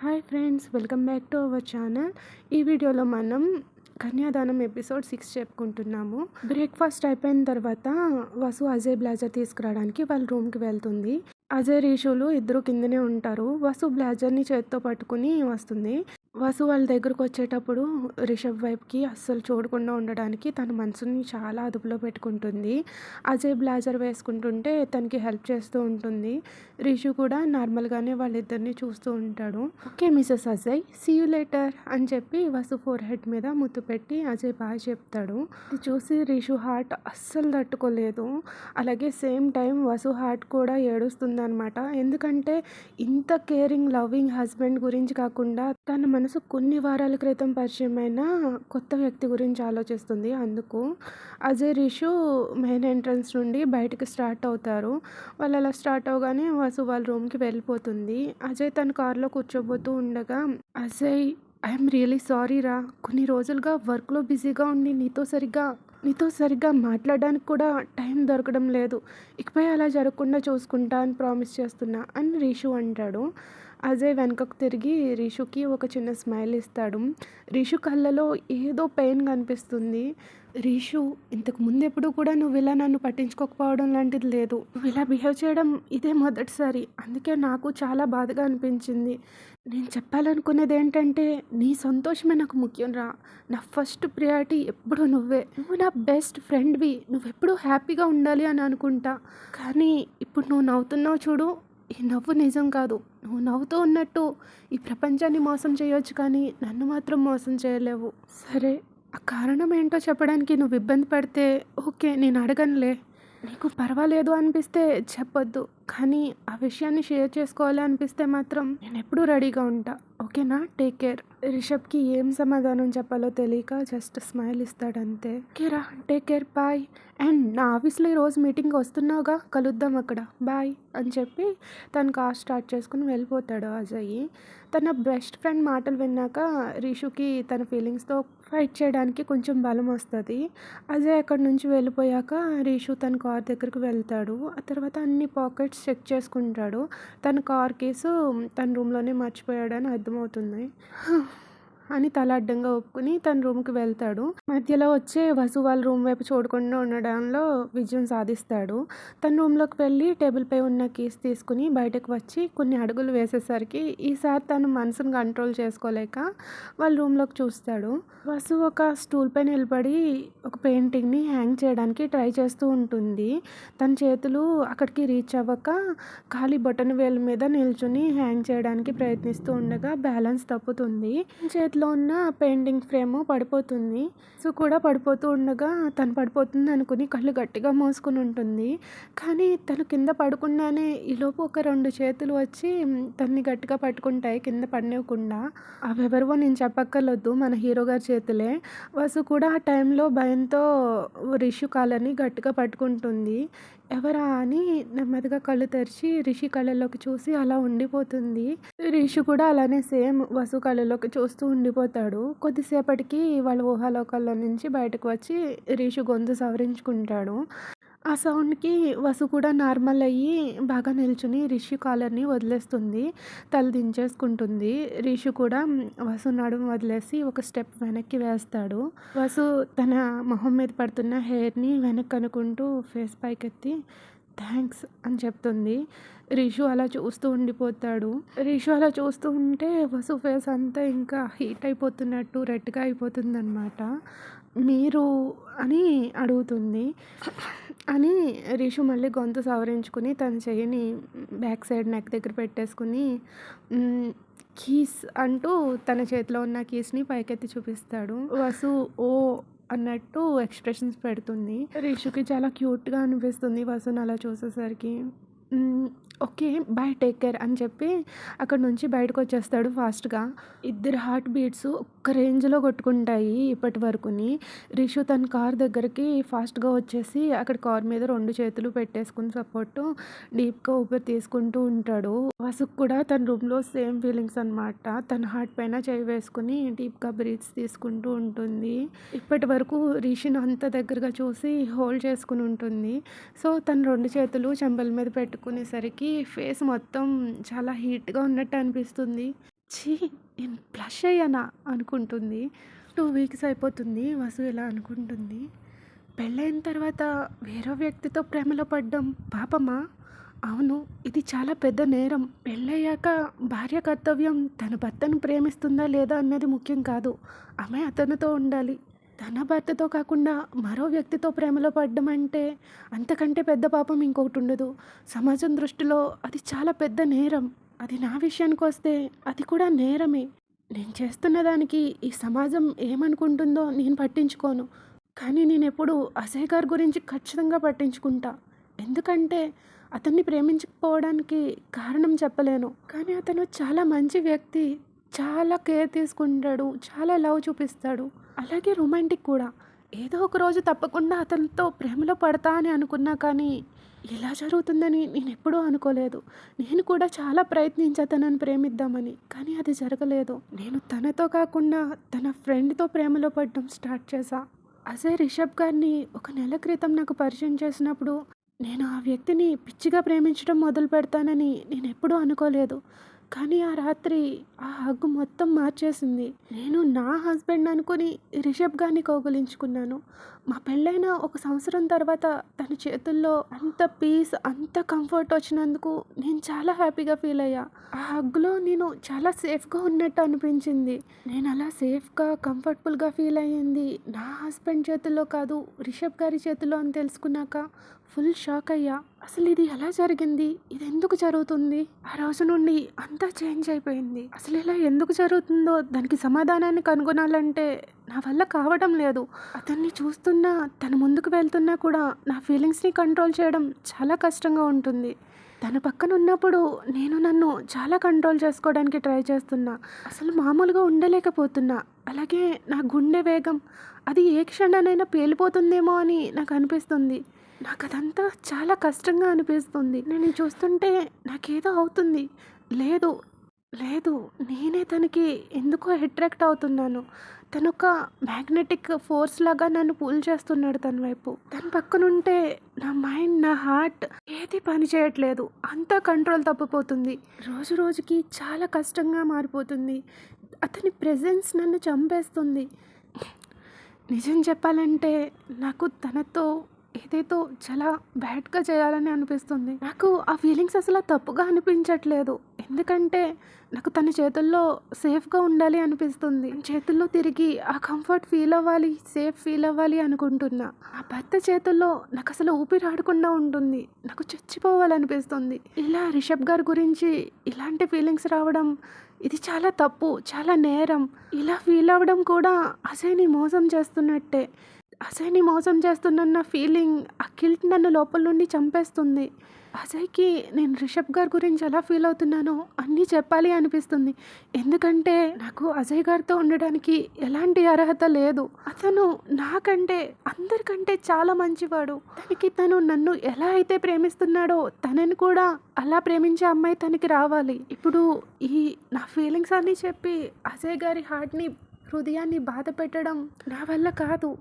Hi friends welcome back to our channel. ఈ వీడియోలో మనం కన్యాదానం ఎపిసోడ్ సిక్స్ చెప్పుకుంటున్నాము. బ్రేక్ఫాస్ట్ అయిపోయిన తర్వాత వసు అజయ్ బ్లాజర్ తీసుకురావడానికి వాళ్ళ రూమ్కి వెళ్తుంది. అజయ్ రీషులు ఇద్దరు కిందనే ఉంటారు. వసు బ్లాజర్ని చేత్తో పట్టుకుని వస్తుంది. వసు వాళ్ళ దగ్గరకు వచ్చేటప్పుడు రిషబ్ వైపుకి అస్సలు చూడకుండా ఉండడానికి తన మనసుని చాలా అదుపులో పెట్టుకుంటుంది. అజయ్ బ్లాజర్ వేసుకుంటుంటే తనకి హెల్ప్ చేస్తూ ఉంటుంది. రిషు కూడా నార్మల్గానే వాళ్ళిద్దరిని చూస్తూ ఉంటాడు. Okay Mrs Ajay see you later అని చెప్పి వసు ఫోర్ హెడ్ మీద ముద్దు పెట్టి అజయ్ బాగా చెప్తాడు. ఇది చూసి రిషు హార్ట్ అస్సలు తట్టుకోలేదు. అలాగే సేమ్ టైం వసు హార్ట్ కూడా ఏడుస్తుంది అనమాట ఎందుకంటే ఇంత కేరింగ్ లవింగ్ హస్బెండ్ గురించి కాకుండా తన మనసు కొన్ని వారాల క్రితం పరిచయమైన కొత్త వ్యక్తి గురించి ఆలోచిస్తుంది. అందుకు అజయ్ రిషు మెయిన్ ఎంట్రన్స్ నుండి బయటకు స్టార్ట్ అవుతారు. వాళ్ళు అలా స్టార్ట్ అవగానే వసు వాళ్ళ రూమ్కి వెళ్ళిపోతుంది. అజయ్ తన కారులో కూర్చోబోతూ ఉండగా అజయ్ ఐఎమ్ రియలీ సారీ రా కొన్ని రోజులుగా వర్క్లో బిజీగా ఉండి నీతో సరిగ్గా నీతో సరిగ్గా మాట్లాడడానికి కూడా టైం దొరకడం లేదు. ఇకపై అలా జరగకుండా చూసుకుంటా అని ప్రామిస్ చేస్తున్నా అని రీషు అంటాడు. అజయ్ వెనకకు తిరిగి రిషుకి ఒక చిన్న స్మైల్ ఇస్తాడు. రిషు కళ్ళలో ఏదో పెయిన్ కనిపిస్తుంది. రీషు ఇంతకు ముందు ఎప్పుడు కూడా నువ్వు ఇలా నన్ను పట్టించుకోకపోవడం లాంటిది లేదు. నువ్వు ఇలా బిహేవ్ చేయడం ఇదే మొదటిసారి. అందుకే నాకు చాలా బాధగా అనిపించింది. నేను చెప్పాలనుకునేది ఏంటంటే నీ సంతోషమే నాకు ముఖ్యం రా. నా ఫస్ట్ ప్రియారిటీ ఎప్పుడు నువ్వే. నువ్వు నా బెస్ట్ ఫ్రెండ్వి. నువ్వెప్పుడు హ్యాపీగా ఉండాలి అని అనుకుంటా. కానీ ఇప్పుడు నువ్వు నవ్వుతున్నావు చూడు. ఈ నవ్వు నిజం కాదు. నువ్వు నవ్వుతూ ఉన్నట్టు ఈ ప్రపంచాన్ని మోసం చేయొచ్చు కానీ నన్ను మాత్రం మోసం చేయలేవు. సరే ఆ కారణం ఏంటో చెప్పడానికి నువ్వు ఇబ్బంది పడితే ఓకే నేను అడగనులే. నీకు పర్వాలేదు అనిపిస్తే చెప్పొద్దు. కానీ ఆ విషయాన్ని షేర్ చేసుకోవాలి అనిపిస్తే మాత్రం నేను ఎప్పుడూ రెడీగా ఉంటా. ఓకేనా? Take care. రిషబ్కి ఏం సమాధానం చెప్పాలో తెలియక జస్ట్ స్మైల్ ఇస్తాడు అంతే కేరా టేక్ కేర్ బాయ్. అండ్ నా ఆఫీస్లో ఈరోజు మీటింగ్ వస్తున్నావుగా? కలుద్దాం అక్కడ. బాయ్ అని చెప్పి తను కార్ స్టార్ట్ చేసుకుని వెళ్ళిపోతాడు అజయ్. తన బెస్ట్ ఫ్రెండ్ మాటలు విన్నాక రిషుకి తన ఫీలింగ్స్తో ఫైట్ చేయడానికి కొంచెం బలం వస్తుంది. అజయ్ అక్కడి నుంచి వెళ్ళిపోయాక రిషు తన కార్ దగ్గరికి వెళ్తాడు. ఆ తర్వాత అన్ని పాకెట్స్ చెక్ చేసుకుంటాడు. తన కార్ కేసు తన రూమ్లోనే మర్చిపోయాడని అర్థమవుతుంది. అని తల అడ్డంగా ఒప్పుకుని తన రూమ్కి వెళ్తాడు. మధ్యలో వచ్చే వసు వాళ్ళ రూమ్ వైపు చూడకుండా ఉండడంలో విజయం సాధిస్తాడు. తన రూమ్లోకి వెళ్ళి టేబుల్పై ఉన్న కీస్ తీసుకుని బయటకు వచ్చి కొన్ని అడుగులు వేసేసరికి ఈసారి తను మనసును కంట్రోల్ చేసుకోలేక వాళ్ళ రూమ్లోకి చూస్తాడు. వసు ఒక స్టూల్ పై నిలబడి ఒక పెయింటింగ్ని హ్యాంగ్ చేయడానికి ట్రై చేస్తూ ఉంటుంది. తన చేతులు అక్కడికి రీచ్ అవ్వక ఖాళీ బటన్ వేలు మీద నిల్చుని హ్యాంగ్ చేయడానికి ప్రయత్నిస్తూ ఉండగా బ్యాలెన్స్ తప్పుతుంది. చేతులు చేతిలో ఉన్న పెయింటింగ్ ఫ్రేమ్ పడిపోతుంది. సో కూడా పడిపోతూ ఉండగా తను పడిపోతుంది అనుకుని కళ్ళు గట్టిగా మోసుకుని ఉంటుంది. కానీ తను కింద పడకుండానే ఈలోపు ఒక రెండు చేతులు వచ్చి తన్ని గట్టిగా పట్టుకుంటాయి కింద పడినవ్వకుండా అవెవరివో నేను చెప్పక్కర్లేదు మన హీరో గారి చేతులే. వసు కూడా ఆ టైంలో భయంతో రిషు కాలని గట్టిగా పట్టుకుంటుంది. ఎవరా అని నెమ్మదిగా కళ్ళు తెరిచి రిషి కళ్ళలోకి చూసి అలా ఉండిపోతుంది. రిషి కూడా అలానే సేమ్ వసు కళ్ళలోకి చూస్తూ ఉండిపోతాడు. కొద్దిసేపటికి వాళ్ళ ఊహాలోకాల్లో నుంచి బయటకు వచ్చి రిషి గొంతు సవరించుకుంటాడు. ఆ సౌండ్కి వసు కూడా నార్మల్ అయ్యి బాగా నిల్చుని రిషి కాలర్ని వదిలేస్తుంది తల దించేసుకుంటుంది. రిషి కూడా వసు నడుము వదిలేసి ఒక స్టెప్ వెనక్కి వేస్తాడు. వసు తన మొహం మీద పడుతున్న హెయిర్ని వెనక్కి అనుకుంటూ ఫేస్ పైకెత్తి థ్యాంక్స్ అని చెప్తుంది. రిషు అలా చూస్తూ ఉండిపోతాడు. రిషు అలా చూస్తూ ఉంటే వసు ఫేస్ అంతా ఇంకా హీట్ అయిపోతున్నట్టు రెడ్గా అయిపోతుందన్నమాట. మీరు అని అడుగుతుంది. అని రిషు మళ్ళీ గొంతు సవరించుకుని తన చెయ్యిని బ్యాక్ సైడ్ నెక్ దగ్గర పెట్టేసుకుని కీస్ అంటూ తన చేతిలో ఉన్న కీస్ని పైకెత్తి చూపిస్తాడు. వసు ఓ అన్నట్టు ఎక్స్ప్రెషన్స్ పెడుతుంది. రిషుకి చాలా క్యూట్గా అనిపిస్తుంది వసుని అలా చూసేసరికి. ఓకే బై టేక్ కేర్ అని చెప్పి అక్కడ నుంచి బయటకు వచ్చేస్తాడు ఫాస్ట్గా. ఇద్దరు హార్ట్ బీట్స్ ఒక్క రేంజ్లో కొట్టుకుంటాయి ఇప్పటి వరకుని. రిషు తన కార్ దగ్గరికి ఫాస్ట్గా వచ్చేసి అక్కడ కార్ మీద రెండు చేతులు పెట్టేసుకుని సపోర్ట్ డీప్గా ఊపిరి తీసుకుంటూ ఉంటాడు. వసుకు కూడా తన రూమ్లో సేమ్ ఫీలింగ్స్ అనమాట తన హార్ట్ పైన చేయి వేసుకుని డీప్గా బ్రీత్స్ తీసుకుంటూ ఉంటుంది. ఇప్పటి వరకు రిషిని అంత దగ్గరగా చూసి హోల్డ్ చేసుకుని ఉంటుంది. సో తన రెండు చేతులు చెంబల మీద పెట్టుకునేసరికి ఫేస్ మొత్తం చాలా హీట్గా ఉన్నట్టు అనిపిస్తుంది. ఛీ! నేను బ్లష్ అయ్యానా అనుకుంటుంది. టూ వీక్స్ అయిపోతుంది. వసు ఇలా అనుకుంటుంది. పెళ్ళైన తర్వాత వేరే వ్యక్తితో ప్రేమలో పడ్డం పాపమా? అవును ఇది చాలా పెద్ద నేరం. పెళ్ళయ్యాక భార్య కర్తవ్యం తన భర్తను ప్రేమిస్తుందా లేదా అన్నది ముఖ్యం కాదు. ఆమె అతనితో ఉండాలి. తన భర్తతో కాకుండా మరో వ్యక్తితో ప్రేమలో పడ్డం అంటే అంతకంటే పెద్ద పాపం ఇంకొకటి ఉండదు. సమాజం దృష్టిలో అది చాలా పెద్ద నేరం. అది నా విషయానికి వస్తే అది కూడా నేరమే. నేను చేస్తున్న దానికి ఈ సమాజం ఏమనుకుంటుందో నేను పట్టించుకోను. కానీ నేను ఎప్పుడు అజయ్ గారి గురించి ఖచ్చితంగా పట్టించుకుంటా. ఎందుకంటే అతన్ని ప్రేమించకపోవడానికి కారణం చెప్పలేను. కానీ అతను చాలా మంచి వ్యక్తి. చాలా కేర్ తీసుకుంటాడు. చాలా లవ్ చూపిస్తాడు. అలాగే రొమాంటిక్ కూడా. ఏదో ఒక రోజు తప్పకుండా అతనితో ప్రేమలో పడతా అని అనుకున్నా కానీ ఇలా జరుగుతుందని నేను ఎప్పుడూ అనుకోలేదు. నేను కూడా చాలా ప్రయత్నించా అతనని ప్రేమిద్దామని కానీ అది జరగలేదు. నేను తనతో కాకుండా తన ఫ్రెండ్తో ప్రేమలో పడడం స్టార్ట్ చేశా. అజయ్ రిషబ్ గారిని ఒక నెల క్రితం నాకు పరిచయం చేసినప్పుడు నేను ఆ వ్యక్తిని పిచ్చిగా ప్రేమించడం మొదలు పెడతానని నేను ఎప్పుడూ అనుకోలేదు. కానీ ఆ రాత్రి ఆ హగ్గు మొత్తం మార్చేసింది. నేను నా హస్బెండ్ అనుకుని రిషబ్ గారిని కౌగులించుకున్నాను. మా పెళ్ళైన ఒక సంవత్సరం తర్వాత తన చేతుల్లో అంత పీస్ అంత కంఫర్ట్ వచ్చినందుకు నేను చాలా హ్యాపీగా ఫీల్ అయ్యా. ఆ హగ్గులో నేను చాలా సేఫ్గా ఉన్నట్టు అనిపించింది. నేను అలా సేఫ్గా కంఫర్టబుల్గా ఫీల్ అయ్యింది. నా హస్బెండ్ చేతుల్లో కాదు రిషబ్ గారి చేతుల్లో అని తెలుసుకున్నాక ఫుల్ షాక్ అయ్యా. అసలు ఇది ఎలా జరిగింది? ఇది ఎందుకు జరుగుతుంది? ఆ రోజు నుండి అంతా చేంజ్ అయిపోయింది. అసలు ఇలా ఎందుకు జరుగుతుందో దానికి సమాధానాన్ని కనుగొనాలంటే నా వల్ల కావడం లేదు. అతన్ని చూస్తున్నా తన ముందుకు వెళ్తున్నా కూడా నా ఫీలింగ్స్ని కంట్రోల్ చేయడం చాలా కష్టంగా ఉంటుంది. తన పక్కన ఉన్నప్పుడు నేను నన్ను చాలా కంట్రోల్ చేసుకోవడానికి ట్రై చేస్తున్నా. అసలు మామూలుగా ఉండలేకపోతున్నా. అలాగే నా గుండె వేగం అది ఏ క్షణానైనా పేలిపోతుందేమో అని నాకు అనిపిస్తుంది. నాకు అదంతా చాలా కష్టంగా అనిపిస్తుంది. నేను చూస్తుంటే నాకేదో అవుతుంది. లేదు లేదు నేనే తనకి ఎందుకో అట్రాక్ట్ అవుతున్నాను. తను ఒక మ్యాగ్నెటిక్ ఫోర్స్ లాగా నన్ను పూల్ చేస్తున్నాడు తన వైపు. తను పక్కనుంటే నా మైండ్ నా హార్ట్ ఏది పనిచేయట్లేదు అంతా కంట్రోల్ తప్పిపోతుంది. రోజు రోజుకి చాలా కష్టంగా మారిపోతుంది. అతని ప్రెజెన్స్ నన్ను చంపేస్తుంది. నిజం చెప్పాలంటే నాకు తనతో ఏదేదో చాలా బ్యాడ్గా చేయాలని అనిపిస్తుంది. నాకు ఆ ఫీలింగ్స్ అసలు తప్పుగా అనిపించట్లేదు. ఎందుకంటే నాకు తన చేతుల్లో సేఫ్గా ఉండాలి అనిపిస్తుంది. చేతుల్లో తిరిగి ఆ కంఫర్ట్ ఫీల్ అవ్వాలి సేఫ్ ఫీల్ అవ్వాలి అనుకుంటున్నా. ఆ భర్త చేతుల్లో నాకు అసలు ఊపిరి ఆడకుండా ఉంటుంది. నాకు చచ్చిపోవాలనిపిస్తుంది. ఇలా రిషబ్ గారి గురించి ఇలాంటి ఫీలింగ్స్ రావడం ఇది చాలా తప్పు చాలా నేరం. ఇలా ఫీల్ అవ్వడం కూడా అజయ్ని మోసం చేస్తున్నట్టే. అజయ్ని మోసం చేస్తున్న ఫీలింగ్ ఆ కిల్ట్ నన్ను లోపల నుండి చంపేస్తుంది. అజయ్కి నేను రిషబ్ గారి గురించి ఎలా ఫీల్ అవుతున్నానో అన్నీ చెప్పాలి అనిపిస్తుంది. ఎందుకంటే నాకు అజయ్ గారితో ఉండడానికి ఎలాంటి అర్హత లేదు. అతను నాకంటే అందరికంటే చాలా మంచివాడు. తనకి తను నన్ను ఎలా అయితే ప్రేమిస్తున్నాడో తనని కూడా అలా ప్రేమించే అమ్మాయి తనకి రావాలి. ఇప్పుడు ఈ నా ఫీలింగ్స్ అన్నీ చెప్పి అజయ్ గారి హార్ట్ని హృదయాన్ని బాధ పెట్టడం నా వల్ల కాదు.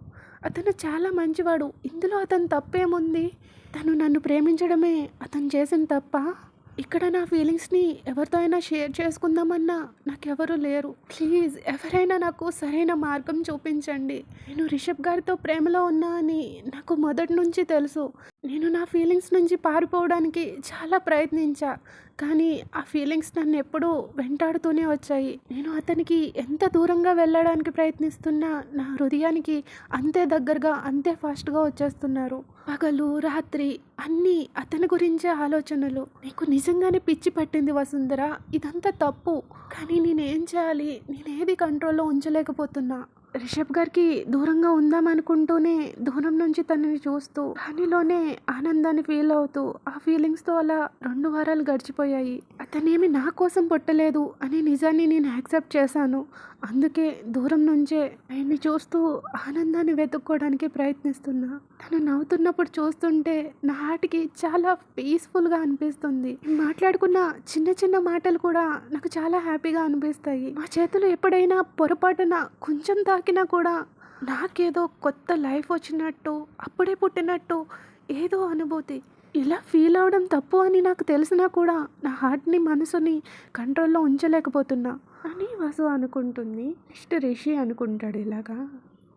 అతను చాలా మంచివాడు. ఇందులో అతను తప్పేముంది? తను నన్ను ప్రేమించడమే. అతను చేసిన తప్ప? ఇక్కడ నా ఫీలింగ్స్ని ఎవరితో అయినా షేర్ చేసుకుందామన్నా నాకెవరు లేరు. ప్లీజ్ ఎవరైనా నాకు సరైన మార్గం చూపించండి. నేను రిషబ్ గారితో ప్రేమలో ఉన్నా అని నాకు మొదటి నుంచి తెలుసు. నేను నా ఫీలింగ్స్ నుంచి పారిపోవడానికి చాలా ప్రయత్నించా కానీ ఆ ఫీలింగ్స్ నన్ను ఎప్పుడూ వెంటాడుతూనే వచ్చాయి. నేను అతనికి ఎంత దూరంగా వెళ్ళడానికి ప్రయత్నిస్తున్నా నా హృదయానికి అంతే దగ్గరగా అంతే ఫాస్ట్గా వచ్చేస్తున్నారు. పగలు రాత్రి అన్నీ అతని గురించే ఆలోచనలు. నీకు నిజంగానే పిచ్చి పట్టింది వసుంధర? ఇదంతా తప్పు. కానీ నేనేం చేయాలి? నేనేది కంట్రోల్లో ఉంచలేకపోతున్నా. రిషబ్ గారికి దూరంగా ఉందాం అనుకుంటూనే దూరం నుంచి తనని చూస్తూ దానిలోనే ఆనందాన్ని ఫీల్ అవుతూ ఆ ఫీలింగ్స్తో అలా రెండు వారాలు గడిచిపోయాయి. అతనేమి నా కోసం పుట్టలేదు అనే నిజాన్ని నేను యాక్సెప్ట్ చేశాను. అందుకే దూరం నుంచే ఆయన్ని చూస్తూ ఆనందాన్ని వెతుక్కోవడానికి ప్రయత్నిస్తున్నా. తను నవ్వుతున్నప్పుడు చూస్తుంటే నా హార్ట్కి చాలా పీస్ఫుల్గా అనిపిస్తుంది. మాట్లాడుకున్న చిన్న చిన్న మాటలు కూడా నాకు చాలా హ్యాపీగా అనిపిస్తాయి. మా చేతులు ఎప్పుడైనా పొరపాటున కొంచెం తాకినా కూడా నాకేదో కొత్త లైఫ్ వచ్చినట్టు అప్పుడే పుట్టినట్టు ఏదో అనుభూతి. ఇలా ఫీల్ అవడం తప్పు అని నాకు తెలిసినా కూడా నా హార్ట్ని మనసుని కంట్రోల్లో ఉంచలేకపోతున్నా అని వసు అనుకుంటుంది. నెక్స్ట్ రిషి అనుకుంటాడు ఇలాగా.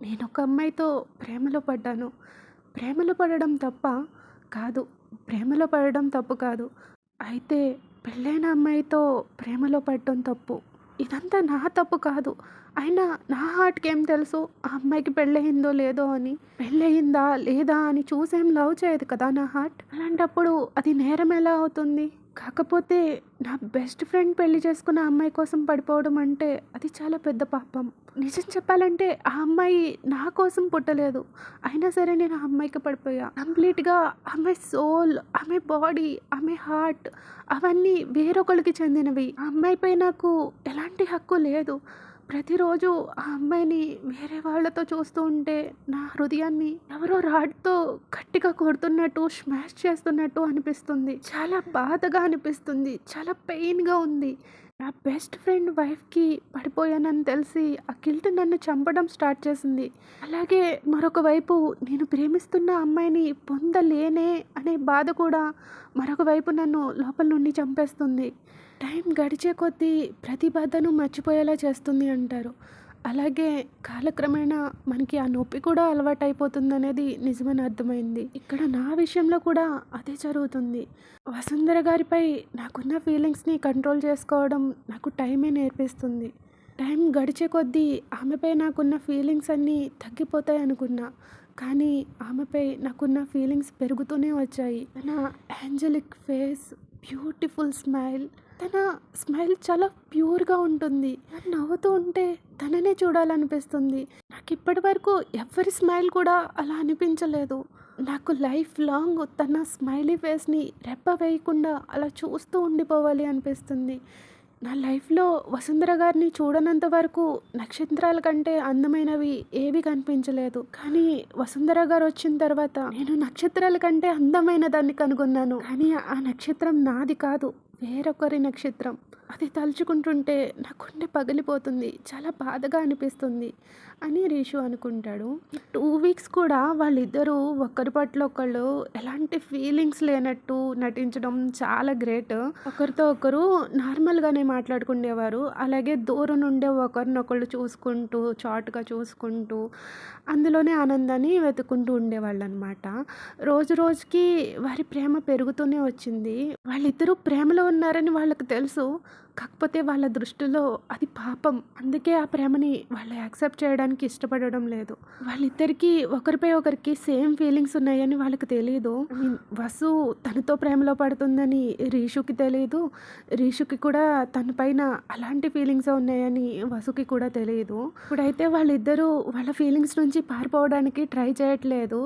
నేను ఒక అమ్మాయితో ప్రేమలో పడ్డాను. ప్రేమలో పడడం తప్ప కాదు. ప్రేమలో పడడం తప్పు కాదు. అయితే పెళ్ళైన అమ్మాయితో ప్రేమలో పడడం తప్పు. ఇదంతా నా తప్పు కాదు. అయినా నా హార్ట్కి ఏం తెలుసు? ఆ అమ్మాయికి పెళ్ళయిందో లేదో అని. పెళ్ళయిందా లేదా అని చూసేం లవ్ చేయదు కదా నా హార్ట్ అలాంటప్పుడు అది నేరం ఎలా అవుతుంది? కాకపోతే నా బెస్ట్ ఫ్రెండ్ పెళ్ళి చేసుకున్న అమ్మాయి కోసం పడిపోవడం అంటే అది చాలా పెద్ద పాపం. నిజం చెప్పాలంటే ఆ అమ్మాయి నా కోసం పుట్టలేదు. అయినా సరే నేను ఆ అమ్మాయికి పడిపోయా. కంప్లీట్గా ఆమె సోల్ ఆమె బాడీ ఆమె హార్ట్ అవన్నీ వేరొకరికి చెందినవి. ఆ అమ్మాయిపై నాకు ఎలాంటి హక్కు లేదు. ప్రతిరోజు ఆ అమ్మాయిని వేరే వాళ్ళతో చూస్తూ ఉంటే నా హృదయాన్ని ఎవరో రాడ్తో గట్టిగా కొడుతున్నట్టు స్మాష్ చేస్తున్నట్టు అనిపిస్తుంది. చాలా బాధగా అనిపిస్తుంది. చాలా పెయిన్గా ఉంది. నా బెస్ట్ ఫ్రెండ్ వైఫ్కి పడిపోయానని తెలిసి ఆ గిల్ట్ నన్ను చంపడం స్టార్ట్ చేసింది. అలాగే మరొక వైపు నేను ప్రేమిస్తున్న అమ్మాయిని పొందలేనే అనే బాధ కూడా మరొక వైపు నన్ను లోపల నుండి చంపేస్తుంది. టైం గడిచే కొద్దీ ప్రతి బాధను మర్చిపోయేలా చేస్తుంది అంటారు. అలాగే కాలక్రమేణా మనకి ఆ నొప్పి కూడా అలవాటైపోతుంది అనేది నిజమని అర్థమైంది. ఇక్కడ నా విషయంలో కూడా అదే జరుగుతుంది. వసుంధర గారిపై నాకున్న ఫీలింగ్స్ని కంట్రోల్ చేసుకోవడం నాకు టైమే నేర్పిస్తుంది. టైం గడిచే కొద్దీ ఆమెపై నాకున్న ఫీలింగ్స్ అన్నీ తగ్గిపోతాయి అనుకున్నా. కానీ ఆమెపై నాకున్న ఫీలింగ్స్ పెరుగుతూనే వచ్చాయి. తన యాంజలిక్ ఫేస్ బ్యూటిఫుల్ స్మైల్ తన స్మైల్ చాలా ప్యూర్గా ఉంటుంది. నవ్వుతూ ఉంటే తననే చూడాలనిపిస్తుంది. నాకు ఇప్పటి వరకు ఎవరి స్మైల్ కూడా అలా అనిపించలేదు. నాకు లైఫ్ లాంగ్ తన స్మైలీ ఫేస్ని రెప్ప వేయకుండా అలా చూస్తూ ఉండిపోవాలి అనిపిస్తుంది. నా లైఫ్లో వసుంధర గారిని చూడనంత వరకు నక్షత్రాల కంటే అందమైనవి ఏవి కనిపించలేదు. కానీ వసుంధర గారు వచ్చిన తర్వాత నేను నక్షత్రాల కంటే అందమైన దాన్ని కనుగొన్నాను. కానీ ఆ నక్షత్రం నాది కాదు. వేరొకరి నక్షత్రం అది తలుచుకుంటుంటే నా గుండె పగిలిపోతుంది చాలా బాధగా అనిపిస్తుంది అని రీషు అనుకుంటాడు. టూ వీక్స్ కూడా వాళ్ళిద్దరూ ఒకరి పట్ల ఒకళ్ళు ఎలాంటి ఫీలింగ్స్ లేనట్టు నటించడం చాలా గ్రేట్. ఒకరితో ఒకరు నార్మల్గానే మాట్లాడుకునేవారు అలాగే దూరం నుండే ఒకరినొకళ్ళు చూసుకుంటూ చాటుగా చూసుకుంటూ అందులోనే ఆనందాన్ని వెతుకుంటూ ఉండేవాళ్ళు అనమాట రోజు రోజుకి వారి ప్రేమ పెరుగుతూనే వచ్చింది. వాళ్ళిద్దరూ ప్రేమలో ఉన్నారని వాళ్ళకి తెలుసు. కాకపోతే వాళ్ళ దృష్టిలో అది పాపం. అందుకే ఆ ప్రేమని వాళ్ళు యాక్సెప్ట్ చేయడానికి ఇష్టపడడం లేదు. వాళ్ళిద్దరికీ ఒకరిపై ఒకరికి సేమ్ ఫీలింగ్స్ ఉన్నాయని వాళ్ళకి తెలియదు వసు తనతో ప్రేమలో పడుతుందని రీషుకి తెలియదు రీషుకి కూడా తన పైన అలాంటి ఫీలింగ్స్ ఉన్నాయని వసుకి కూడా తెలియదు ఇప్పుడైతే వాళ్ళిద్దరూ వాళ్ళ ఫీలింగ్స్ నుంచి పారిపోవడానికి ట్రై చేయట్లేదు.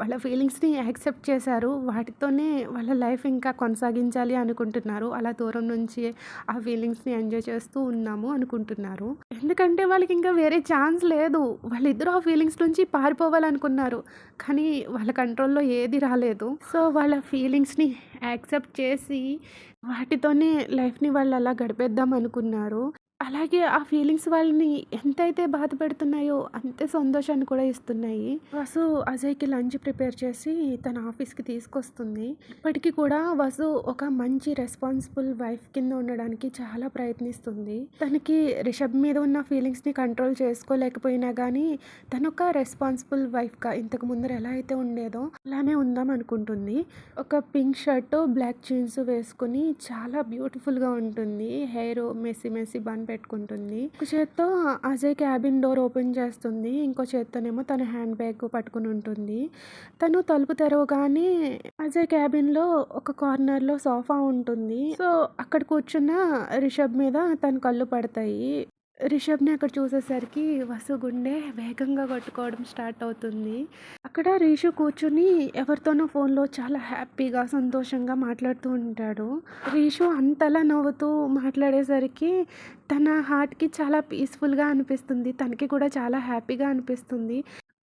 వాళ్ళ ఫీలింగ్స్ని యాక్సెప్ట్ చేశారు. వాటితోనే వాళ్ళ లైఫ్ ఇంకా కొనసాగించాలి అనుకుంటున్నారు. అలా దూరం నుంచి అవి ఫీలింగ్స్ని ఎంజాయ్ చేస్తూ ఉన్నాము అనుకుంటున్నారు. ఎందుకంటే వాళ్ళకి ఇంకా వేరే ఛాన్స్ లేదు. వాళ్ళిద్దరూ ఆ ఫీలింగ్స్ నుంచి పారిపోవాలనుకున్నారు. కానీ వాళ్ళ కంట్రోల్లో ఏది రాలేదు. సో వాళ్ళ ఫీలింగ్స్ని యాక్సెప్ట్ చేసి వాటితోనే లైఫ్ని వాళ్ళు అలా గడిపేద్దాం అనుకున్నారు. అలాగే ఆ ఫీలింగ్స్ వాళ్ళని ఎంతైతే బాధ పెడుతున్నాయో అంతే సంతోషాన్ని కూడా ఇస్తున్నాయి. వసు అజయ్కి లంచ్ ప్రిపేర్ చేసి తన ఆఫీస్కి తీసుకొస్తుంది. ఇప్పటికీ కూడా వసు ఒక మంచి రెస్పాన్సిబుల్ వైఫ్ కింద ఉండడానికి చాలా ప్రయత్నిస్తుంది. తనకి రిషబ్ మీద ఉన్న ఫీలింగ్స్ని కంట్రోల్ చేసుకోలేకపోయినా కానీ తను ఒక రెస్పాన్సిబుల్ వైఫ్గా ఇంతకు ముందర ఎలా అయితే ఉండేదో అలానే ఉందాం అనుకుంటుంది. ఒక పింక్ షర్ట్ బ్లాక్ జీన్స్ వేసుకుని చాలా బ్యూటిఫుల్గా ఉంటుంది. హెయిర్ మెస్సి మెస్సి బన్ పెట్టుకుంటుంది. ఒక చేత్తో అజయ్ క్యాబిన్ డోర్ ఓపెన్ చేస్తుంది. ఇంకో చేత్తోనేమో తన హ్యాండ్ బ్యాగ్ పట్టుకుని ఉంటుంది. తను తలుపు తెరవగానే అజయ్ క్యాబిన్లో ఒక కార్నర్లో సోఫా ఉంటుంది. సో అక్కడ కూర్చున్న రిషబ్ మీద తన కళ్ళు పడతాయి. రిషబ్ని అక్కడ చూసేసరికి వసు గుండె వేగంగా కొట్టుకోవడం స్టార్ట్ అవుతుంది. అక్కడ రీషు కూర్చుని ఎవరితోనో ఫోన్లో చాలా హ్యాపీగా సంతోషంగా మాట్లాడుతూ ఉంటాడు. రీషు అంతలా నవ్వుతూ మాట్లాడేసరికి తన హార్ట్కి చాలా పీస్ఫుల్గా అనిపిస్తుంది. తనకి కూడా చాలా హ్యాపీగా అనిపిస్తుంది.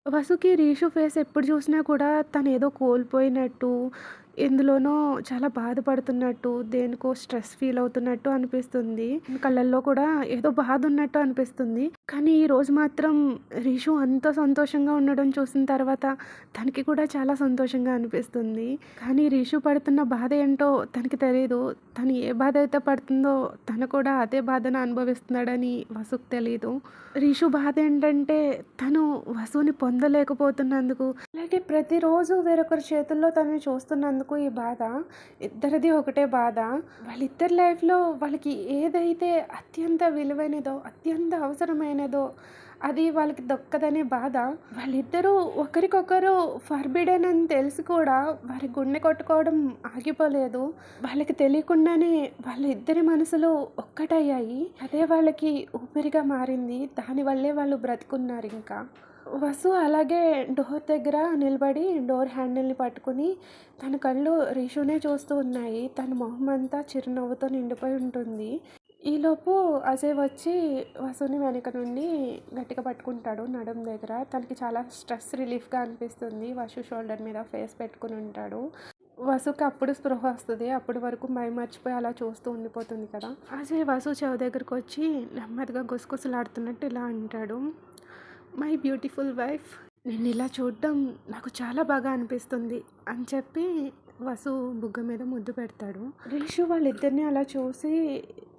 వసుకి రీషు ఫేస్ ఎప్పుడు చూసినా కూడా తను ఏదో కోల్పోయినట్టు ఎందులోనో చాలా బాధపడుతున్నట్టు దేనికో స్ట్రెస్ ఫీల్ అవుతున్నట్టు అనిపిస్తుంది. కళ్ళల్లో కూడా ఏదో బాధ ఉన్నట్టు అనిపిస్తుంది. కానీ ఈ రోజు మాత్రం రిషు అంత సంతోషంగా ఉండడం చూసిన తర్వాత తనకి కూడా చాలా సంతోషంగా అనిపిస్తుంది. కానీ రిషు పడుతున్న బాధ ఏంటో తనకి తెలియదు తను ఏ బాధ అయితే పడుతుందో తను కూడా అదే బాధను అనుభవిస్తున్నాడని వసుకు తెలియదు రిషు బాధ ఏంటంటే తను వసుని పొందలేకపోతున్నందుకు. అలాగే ప్రతిరోజు వేరొకరి చేతుల్లో తనని చూస్తున్నందుకు ఈ బాధ? ఇద్దరిది ఒకటే బాధ. వాళ్ళిద్దరి లైఫ్లో వాళ్ళకి ఏదైతే అత్యంత విలువైనదో అత్యంత అవసరమైనదో అది వాళ్ళకి దొక్కదనే బాధ. వాళ్ళిద్దరూ ఒకరికొకరు ఫర్బిడెన్ అని తెలిసి కూడా వారి గుండె కొట్టుకోవడం ఆగిపోలేదు. వాళ్ళకి తెలియకుండానే వాళ్ళిద్దరి మనసులు ఒక్కటయ్యాయి. అదే వాళ్ళకి ఊపిరిగా మారింది. దానివల్లే వాళ్ళు బ్రతుకున్నారు ఇంకా. వసు అలాగే డోర్ దగ్గర నిలబడి డోర్ హ్యాండిల్ని పట్టుకుని తన కళ్ళు రిషునే చూస్తూ ఉన్నాయి. తన మొహం అంతా చిరునవ్వుతో నిండిపోయి ఉంటుంది. ఈలోపు అజయ్ వచ్చి వసుని వెనక నుండి గట్టిగా పట్టుకుంటాడు నడుం దగ్గర. తనకి చాలా స్ట్రెస్ రిలీఫ్గా అనిపిస్తుంది. వసు షోల్డర్ మీద ఫేస్ పెట్టుకుని ఉంటాడు. వసుకి అప్పుడు స్పృహ వస్తుంది. అప్పటి వరకు మై మర్చిపోయి అలా చూస్తూ ఉండిపోతుంది కదా. అజయ్ వసు చెవి దగ్గరకు వచ్చి నెమ్మదిగా గుసగుసలాడుతున్నట్టు ఇలా అంటాడు. My beautiful wife. నేను ఇలా చూడడం నాకు చాలా బాగా అనిపిస్తుంది అని చెప్పి వసు బుగ్గ మీద ముద్దు పెడతాడు. రిషు వాళ్ళిద్దరిని అలా చూసి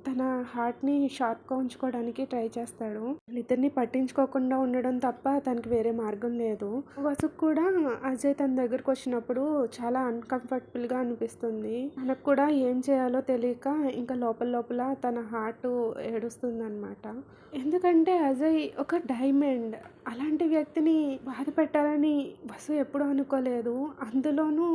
తన హార్ట్ని షార్ప్గా ఉంచుకోవడానికి ట్రై చేస్తాడు. వాళ్ళిద్దరిని పట్టించుకోకుండా ఉండడం తప్ప తనకి వేరే మార్గం లేదు. వసుకు కూడా అజయ్ తన దగ్గరకు వచ్చినప్పుడు చాలా అన్కంఫర్టబుల్గా అనిపిస్తుంది. తనకు కూడా ఏం చేయాలో తెలియక ఇంకా లోపల లోపల తన హార్ట్ ఏడుస్తుంది అనమాట ఎందుకంటే అజయ్ ఒక డైమండ్. అలాంటి వ్యక్తిని బాధ పెట్టాలని వసు ఎప్పుడూ అనుకోలేదు. అందులోనూ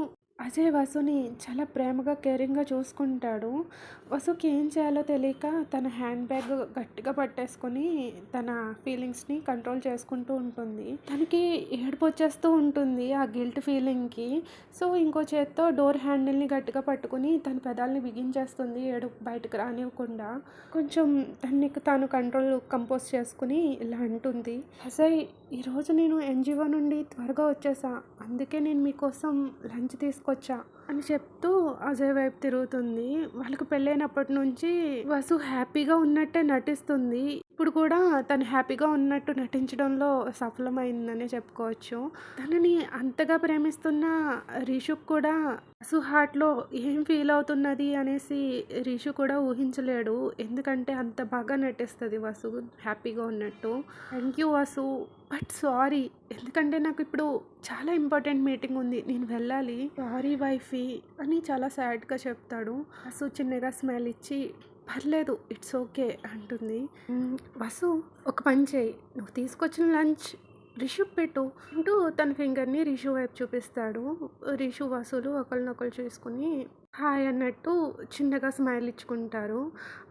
అజయ్ వసుని చాలా ప్రేమగా కేరింగ్గా చూసుకుంటాడు. వసుకి ఏం చేయాలో తెలియక తన హ్యాండ్ బ్యాగ్ గట్టిగా పట్టేసుకొని తన ఫీలింగ్స్ని కంట్రోల్ చేసుకుంటూ ఉంటుంది. తనకి ఏడుపు వచ్చేస్తూ ఉంటుంది ఆ గిల్ట్ ఫీలింగ్కి. సో ఇంకో చేత్తో డోర్ హ్యాండిల్ని గట్టిగా పట్టుకుని తన పెదాలని బిగించేస్తుంది ఏడు బయటకు రానివ్వకుండా. కొంచెం తన్ని తాను కంట్రోల్ కంపోజ్ చేసుకుని ఇలా అంటుంది. అజయ్ ఈరోజు నేను ఎన్జిఓ నుండి త్వరగా వచ్చేసా. అందుకే నేను మీకోసం లంచ్ తీసుకొచ్చా అని చెప్తూ అజయ్ వైపు తిరుగుతుంది. వాళ్ళకు పెళ్ళైనప్పటి నుంచి వసు హ్యాపీగా ఉన్నట్టే నటిస్తుంది. ఇప్పుడు కూడా తను హ్యాపీగా ఉన్నట్టు నటించడంలో సఫలమైందని చెప్పుకోవచ్చు. తనని అంతగా ప్రేమిస్తున్న రిషుక్ కూడా వసు హార్ట్లో ఏం ఫీల్ అవుతున్నది అనేసి రిషు కూడా ఊహించలేడు. ఎందుకంటే అంత బాగా నటిస్తుంది వసు హ్యాపీగా ఉన్నట్టు. Thank you Vasu. But sorry ఎందుకంటే నాకు ఇప్పుడు చాలా ఇంపార్టెంట్ మీటింగ్ ఉంది. నేను వెళ్ళాలి. సారీ వైఫీ అని చాలా సాడ్గా చెప్తాడు. వసు చిన్నగా స్మెల్ ఇచ్చి పర్లేదు ఇట్స్ ఓకే అంటుంది. వసు ఒక పని చేయి. నువ్వు తీసుకొచ్చిన లంచ్ రిషు పెట్టు. అంటూ తన ఫింగర్ని రిషు వైపు చూపిస్తాడు. రిషు వసులు ఒకరినొకరు చూసుకుని హాయ్ అన్నట్టు చిన్నగా స్మైల్ ఇచ్చుకుంటారు.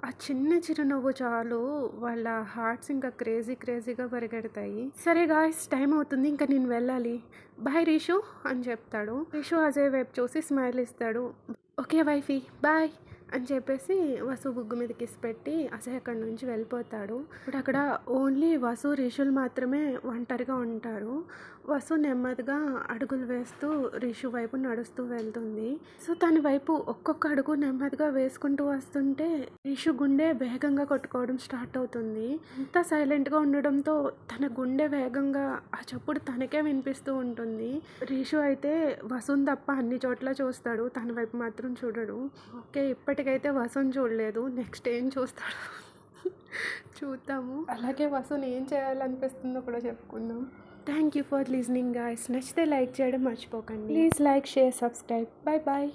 ఆ చిన్న చిరునవ్వు చాలు వాళ్ళ హార్ట్స్ ఇంకా క్రేజీ క్రేజీగా పరిగెడతాయి. సరే గాయస్ టైం అవుతుంది ఇంకా నేను వెళ్ళాలి. బాయ్ రీషు అని చెప్తాడు. రీషు అజయ్ వైపు చూసి స్మైల్ ఇస్తాడు. ఓకే వైఫీ బాయ్ అని చెప్పేసి వసు బుగ్గు మీద కిస్ పెట్టి అసలు అక్కడి నుంచి వెళ్ళిపోతాడు. ఇప్పుడు అక్కడ ఓన్లీ వసు రిషులు మాత్రమే ఒంటరిగా ఉంటారు. వసు నెమ్మదిగా అడుగులు వేస్తూ రిషు వైపు నడుస్తూ వెళ్తుంది. సో తన వైపు ఒక్కొక్క అడుగు నెమ్మదిగా వేసుకుంటూ వస్తుంటే రిషు గుండె వేగంగా కొట్టుకోవడం స్టార్ట్ అవుతుంది. అంతా సైలెంట్గా ఉండడంతో తన గుండె వేగంగా ఆ చప్పుడు తనకే వినిపిస్తూ ఉంటుంది. రిషు అయితే వసుని తప్ప అన్ని చోట్ల చూస్తాడు. తన వైపు మాత్రం చూడడు. ఓకే ఇప్పటికైతే వసుని చూడలేదు. నెక్స్ట్ ఏం చూస్తాడు? చూద్దాము. అలాగే వసున్ ఏం చేయాలనిపిస్తుందో కూడా చెప్పుకుందాం. Thank you for listening guys నచ్చితే లైక్ చేయడం మర్చిపోకండి. Please like share subscribe bye bye